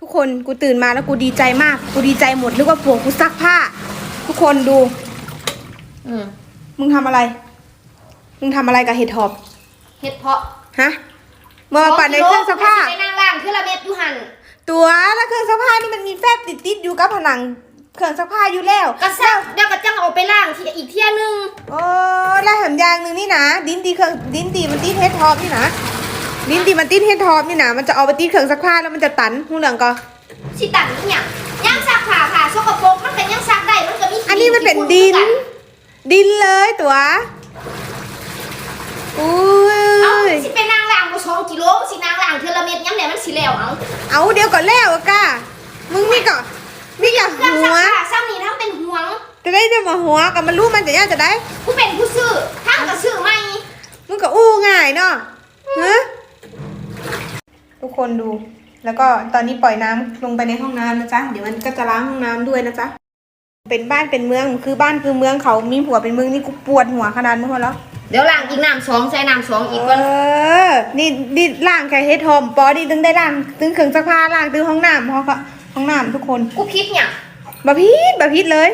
ทุกคนกูตื่นมาแล้วกูดีใจมาก กูดีใจหมดนึกว่าผัวกูซักผ้า ทุกคนดู อืมมึงทำอะไร มึงทำอะไรกับเห็ดหอบเฮ็ดเพาะฮะเมื่อปั่นในเครื่องซักผ้า ไปนั่งล่างคือละเม็ดอยู่หันตัวแล้วเครื่องซักผ้านี่มันมีแฟบติดติดๆอยู่กับผนังเครื่องซักผ้าอยู่แล้วกระซักเดี๋ยวก็จังเอาไปล่างทีอีกเที่ยนึง โอ้แล้วแถมอยางหนึ่งนี่นะ ดินตีเครื่องดินตีมันติดเฮ็ดทอปนี่นะ ดินตีมันติดเฮ็ดทอปนี่นะมันจะเอาไปติดเครื่องซักผ้าแล้วมันจะตันหูเหลืองก็สิตันนี่หยังย่างซักผ้าค่ะสกปรกมันก็ยังซักได้มันก็มีขี้อันนี้มันเป็นขี้ฝุ่ดินคือกัดินเลยตัวอุ้เอ้ายสิไปนั่งล่างบ่สองกิโลสินั่งล่างเทื่อละเม็ดยังไดมันสิแล้วเอาเอาเดี๋ยวก่อนแล้วอะก้ามึงนี่ก่อนนี่ก่อนเครื่องหัซักวผ้าซ้ำนี่ทั้งเป็นห่วงจะได้จะมาหัวกับมันรู้มันจะยากจะได้ผู้เป็นผู้ซื้อทั้งก็ซื้อใหม่มึงก็อู้ง่ายเนาะฮะ ทุกคนดู แล้วก็ตอนนี้ปล่อยน้ำลงไปในห้องน้ำนะจ๊ะเดี๋ยวมันก็จะล้างห้องน้ำด้วยนะจ๊ะเป็นบ้านเป็นเมืองคือบ้านคือเมืองเขามีผัวเป็นเมืองนี่กูปวดหัวขนาดนี้พอแล้วเดี๋ยวล้างอีกน้ำสองใส่น้ำสองอีกเอก่อนอนี่นี่ล่างแค่เฮ็ดหอมปอดีตึงได้ล่างตึงเครื่องซักผ้าล่างตึงห้องน้ำห้องห้องน้ำทุกคนกูคิดหยังบะพีดบะพีดเลย